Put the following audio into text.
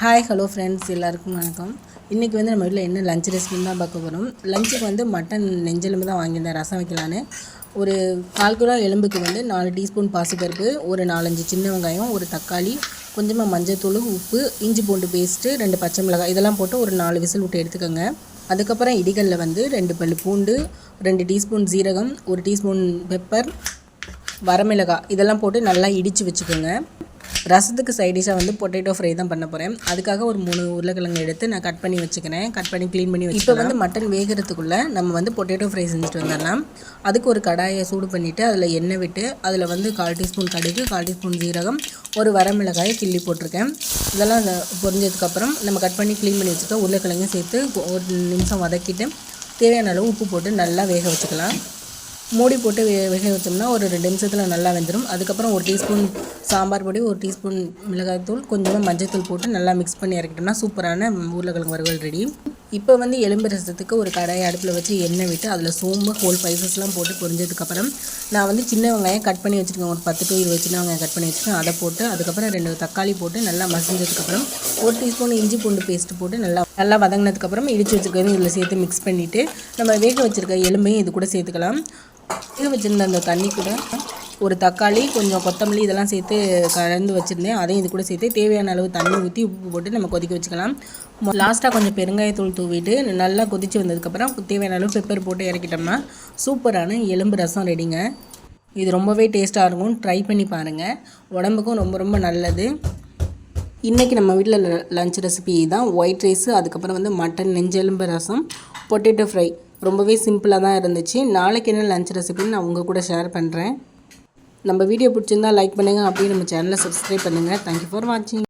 Hi hello friends எல்லாருக்கும் வணக்கம். இன்றைக்கி வந்து நம்ம வீட்டில் என்ன லஞ்ச் ரெசிபின்னு தான் பார்க்க போகிறோம் லஞ்சுக்கு வந்து மட்டன் நெஞ்செலும்பு தான் வாங்கியிருந்தேன். ரசம் வைக்கலான்னு. ஒரு கால் கிலோ எலும்புக்கு வந்து நாலு டீஸ்பூன் பாசிப்பருப்பு ஒரு நாலஞ்சு சின்ன வெங்காயம் ஒரு தக்காளி கொஞ்சமாக மஞ்சள்தூள் உப்பு இஞ்சி பூண்டு பேஸ்ட்டு ரெண்டு பச்சை மிளகாய் இதெல்லாம் போட்டு ஒரு நாலு விசில் விட்டு எடுத்துக்கோங்க. அதுக்கப்புறம் இடிகளில் வந்து ரெண்டு பல் பூண்டு ரெண்டு டீஸ்பூன் ஜீரகம் ஒரு டீஸ்பூன் பெப்பர் வரமிளகாய் இதெல்லாம் போட்டு நல்லா இடித்து வச்சுக்கோங்க. ரசத்துக்கு சைடிஷாக வந்து பொட்டேட்டோ ஃப்ரை தான் பண்ண போகிறேன் அதுக்காக ஒரு மூணு உருளைக்கிழங்கு எடுத்து நான் கட் பண்ணி வச்சுக்கிறேன். கட் பண்ணி க்ளீன் பண்ணி வச்சு இப்போ வந்து மட்டன் வேகிறதுக்குள்ளே நம்ம வந்து பொட்டேட்டோ ஃப்ரை செஞ்சுட்டு வந்துடலாம். அதுக்கு ஒரு கடாயை சூடு பண்ணிவிட்டு அதில் எண்ணெய் விட்டு அதில் வந்து கால் டீஸ்பூன் கடுகு கால் டீஸ்பூன் ஜீரகம் ஒரு வரமிளகாயை கிள்ளி போட்டிருக்கேன். இதெல்லாம் பொரிஞ்சதுக்கப்புறம் நம்ம கட் பண்ணி க்ளீன் பண்ணி வச்சுக்க உருளைக்கிழங்கையும் சேர்த்து ஒரு நிமிஷம் வதக்கிட்டு தேவையான அளவு உப்பு போட்டு நல்லா வேக வச்சுக்கலாம். மூடி போட்டு வேக வச்சோம்னா ஒரு ரெண்டு நிமிஷத்தில் நல்லா வெந்துடும் அதுக்கப்புறம் ஒரு டீஸ்பூன் சாம்பார் பொடி ஒரு டீஸ்பூன் மிளகாய்த்தூள் கொஞ்சமாக மஞ்சள்தூள் போட்டு நல்லா மிக்ஸ் பண்ணி இறக்கிட்டோம்னா சூப்பரான உருளைக்கிழங்கு வறுவல் ரெடி இப்போ வந்து எலும்பு ரசத்துக்கு ஒரு கடாயை அடுப்பில் வச்சு எண்ணெய் விட்டு அதில் சோம்பு ஹோல் ஸ்பைசஸ்லாம் போட்டு பொரிஞ்சதுக்கப்புறம் நான் வந்து சின்ன வெங்காயம் கட் பண்ணி வச்சுருக்கேன். ஒரு பத்து டு இருபது சின்ன வெங்காயம் கட் பண்ணி வச்சுருக்கேன். அதை போட்டு அதுக்கப்புறம் ரெண்டு தக்காளி போட்டு நல்லா மசிஞ்சதுக்கப்புறம் ஒரு டீஸ்பூன் இஞ்சி பூண்டு பேஸ்ட் போட்டு நல்லா நல்லா வதங்கினதுக்கப்புறம் இடித்து வச்சுருக்கிறது இதில் சேர்த்து மிக்ஸ் பண்ணிவிட்டு நம்ம வேக வச்சுருக்க எலும்பையும் இது கூட சேர்த்துக்கலாம். இது வச்சுருந்த அந்த தண்ணி கூட ஒரு தக்காளி கொஞ்சம் கொத்தமல்லி இதெல்லாம் சேர்த்து கலந்து வச்சுருந்தேன். அதையும் இது கூட சேர்த்து தேவையான அளவு தண்ணி ஊற்றி உப்பு போட்டு நம்ம கொதிக்க வச்சுக்கலாம். லாஸ்ட்டாக கொஞ்சம் பெருங்காயத்தூள் தூவிட்டு நல்லா கொதித்து வந்ததுக்கப்புறம் தேவையான அளவு பெப்பர் போட்டு இறக்கிட்டோம்னா சூப்பரான எலும்பு ரசம் ரெடிங்க இது ரொம்பவே டேஸ்ட்டாக இருக்கும். ட்ரை பண்ணி பாருங்கள் உடம்புக்கும் ரொம்ப ரொம்ப நல்லது. இன்றைக்கி நம்ம வீட்டில் லஞ்ச் ரெசிபி தான். ஒயிட் ரைஸு அதுக்கப்புறம் வந்து மட்டன் நெஞ்செலும்பு ரசம் பொட்டேட்டோ ஃப்ரை ரொம்பவே சிம்பிளாக தான் இருந்துச்சு. நாளைக்கு என்ன லஞ்ச் ரெசிபின்னு நான் உங்கள் கூட ஷேர் பண்ணுறேன் நம்ம வீடியோ பிடிச்சிருந்தா லைக் பண்ணுங்கள் அப்படியே நம்ம சேனலை சப்ஸ்கிரைப் பண்ணுங்கள் தேங்க்யூ ஃபார் வாட்சிங்